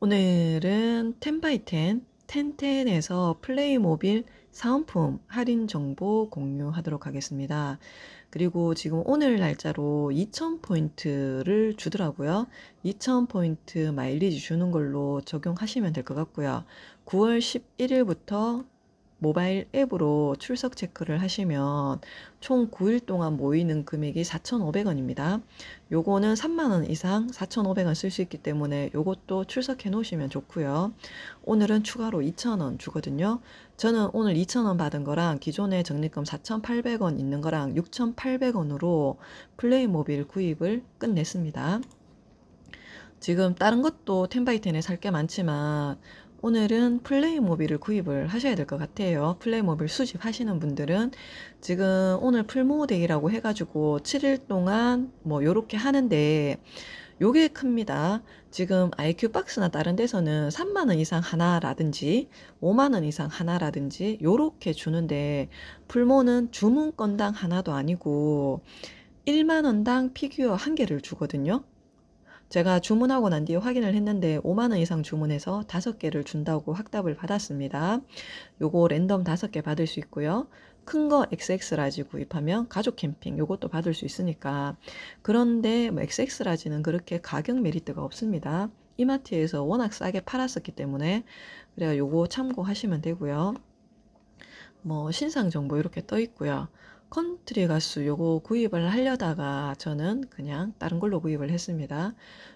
오늘은 10x10 텐텐에서 플레이모빌 사은품 할인 정보 공유하도록 하겠습니다. 그리고 지금 오늘 날짜로 2000포인트를 주더라고요. 2000포인트 마일리지 주는 걸로 적용하시면 될 것 같고요. 9월 11일부터 모바일 앱으로 출석 체크를 하시면 총 9일 동안 모이는 금액이 4,500원입니다. 요거는 3만원 이상 4,500원 쓸 수 있기 때문에 요것도 출석해 놓으시면 좋고요. 오늘은 추가로 2,000원 주거든요. 저는 오늘 2,000원 받은 거랑 기존의 적립금 4,800원 있는 거랑 6,800원으로 플레이모빌 구입을 끝냈습니다. 지금 다른 것도 텐바이텐에 살 게 많지만 오늘은 플레이모빌을 구입을 하셔야 될 것 같아요. 플레이모빌 수집하시는 분들은 지금 오늘 풀모데이라고 해가지고 7일 동안 뭐 요렇게 하는데 요게 큽니다. 지금 IQ 박스나 다른 데서는 3만원 이상 하나라든지 5만원 이상 하나라든지 요렇게 주는데 풀모는 주문 건당 하나도 아니고 1만원당 피규어 한 개를 주거든요. 제가 주문하고 난 뒤에 확인을 했는데 5만원 이상 주문해서 5개를 준다고 확답을 받았습니다. 요거 랜덤 5개 받을 수 있고요. 큰 거 XX 라지 구입하면 가족 캠핑 요것도 받을 수 있으니까 그런데 뭐 XX 라지는 그렇게 가격 메리트가 없습니다. 이마트에서 워낙 싸게 팔았었기 때문에 그래야 요거 참고하시면 되고요. 뭐 신상 정보 이렇게 떠 있고요. 컨트리 가수 요거 구입을 하려다가 저는 그냥 다른 걸로 구입을 했습니다.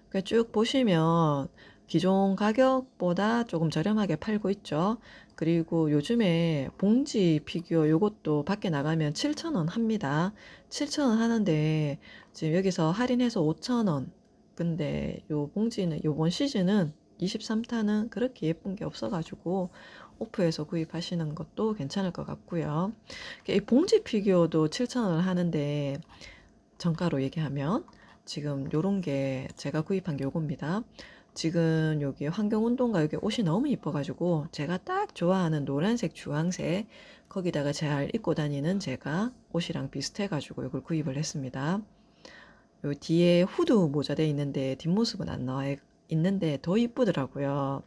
그러니까 쭉 보시면 기존 가격보다 조금 저렴하게 팔고 있죠. 그리고 요즘에 봉지 피규어 요것도 밖에 나가면 7,000원 합니다. 7,000원 하는데 지금 여기서 할인해서 5,000원. 근데 요 봉지는 요번 시즌은 23타는 그렇게 예쁜 게 없어가지고 오프에서 구입하시는 것도 괜찮을 것 같고요. 이 봉지 피규어도 7,000원을 하는데 정가로 얘기하면 지금 요런 게 제가 구입한 게 요겁니다. 지금 여기 환경운동가 여기 옷이 너무 이뻐가지고 제가 딱 좋아하는 노란색 주황색 거기다가 잘 입고 다니는 제가 옷이랑 비슷해가지고 이걸 구입을 했습니다. 요 뒤에 후드 모자 돼 있는데 뒷모습은 안 나와 있는데 더 이쁘더라고요.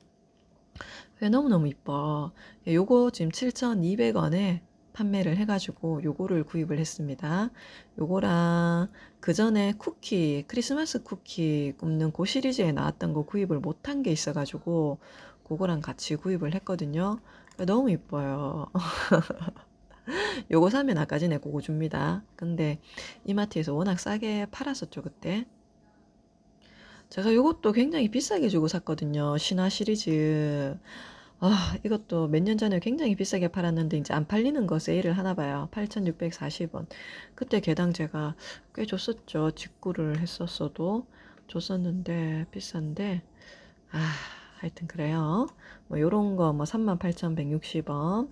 왜 너무너무 이뻐. 요거 지금 7,200원에 판매를 해가지고 요거를 구입을 했습니다. 요거랑 그 전에 쿠키, 크리스마스 쿠키 굽는 그 시리즈에 나왔던 거 구입을 못한 게 있어가지고 그거랑 같이 구입을 했거든요. 너무 이뻐요. 요거 사면 아까 전에 그거 줍니다. 근데 이마트에서 워낙 싸게 팔았었죠, 그때. 제가 이것도 굉장히 비싸게 주고 샀거든요. 신화 시리즈. 아, 이것도 몇 년 전에 굉장히 비싸게 팔았는데 이제 안 팔리는 거 세일을 하나 봐요. 8,640원. 그때 개당 제가 꽤 줬었죠. 직구를 했었어도 줬었는데 비싼데 아, 하여튼 그래요. 뭐 요런 거 뭐 38,160원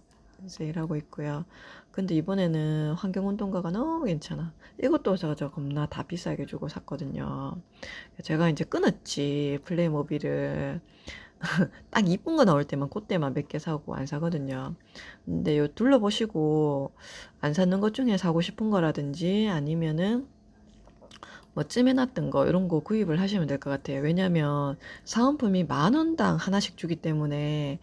세일하고 있고요. 근데 이번에는 환경운동가가 너무 괜찮아. 이것도 제가 저 겁나 다 비싸게 주고 샀거든요. 제가 이제 끊었지 플레이모빌을 딱 이쁜 거 나올 때만 그때만 몇 개 사고 안 사거든요. 근데 요 둘러보시고 안 사는 것 중에 사고 싶은 거라든지 아니면은 뭐 찜해놨던 거 이런 거 구입을 하시면 될 것 같아요. 왜냐면 사은품이 만 원당 하나씩 주기 때문에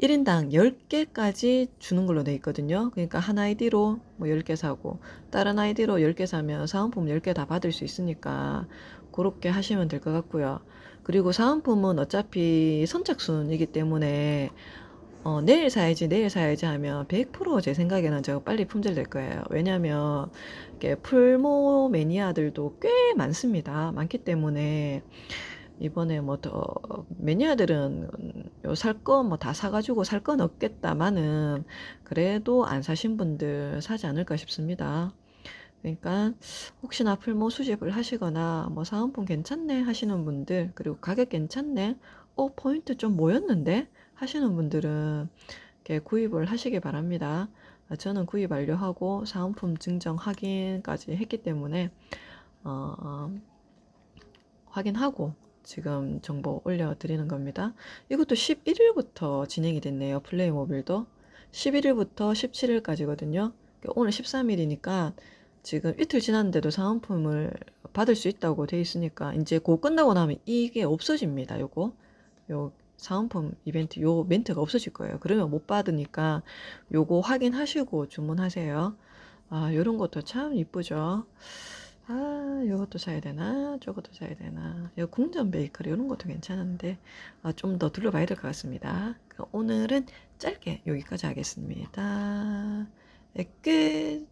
1인당 10개까지 주는 걸로 돼 있거든요. 그러니까 한 아이디로 뭐 10개 사고 다른 아이디로 10개 사면 사은품 10개 다 받을 수 있으니까 그렇게 하시면 될 것 같고요. 그리고 사은품은 어차피 선착순이기 때문에 어, 내일 사야지 내일 사야지 하면 100%제 생각에는 제가 빨리 품절될 거예요. 왜냐면 이게 풀모 매니아들도 꽤 많습니다. 많기 때문에 이번에 뭐 더 매니아들은 살 거 뭐 다 사가지고 살 건 없겠다마는 그래도 안 사신 분들 사지 않을까 싶습니다. 그러니까 혹시나 풀모 수집을 하시거나 뭐 사은품 괜찮네 하시는 분들 그리고 가격 괜찮네 어 포인트 좀 모였는데 하시는 분들은 이렇게 구입을 하시기 바랍니다. 저는 구입 완료하고 사은품 증정 확인까지 했기 때문에 어, 어 확인하고 지금 정보 올려드리는 겁니다. 이것도 11일부터 진행이 됐네요. 플레이모빌도 11일부터 17일까지거든요. 오늘 13일이니까 지금 이틀 지났는데도 사은품을 받을 수 있다고 돼 있으니까 이제 곧 끝나고 나면 이게 없어집니다. 요거 요 사은품 이벤트 요 멘트가 없어질 거예요. 그러면 못 받으니까 요거 확인하시고 주문하세요. 아, 요런 것도 참 이쁘죠. 아, 요것도 사야 되나? 저것도 사야 되나? 요 궁전 베이커리 이런 것도 괜찮은데 아, 좀 더 둘러봐야 될 것 같습니다. 그럼 오늘은 짧게 여기까지 하겠습니다. 네, 끝.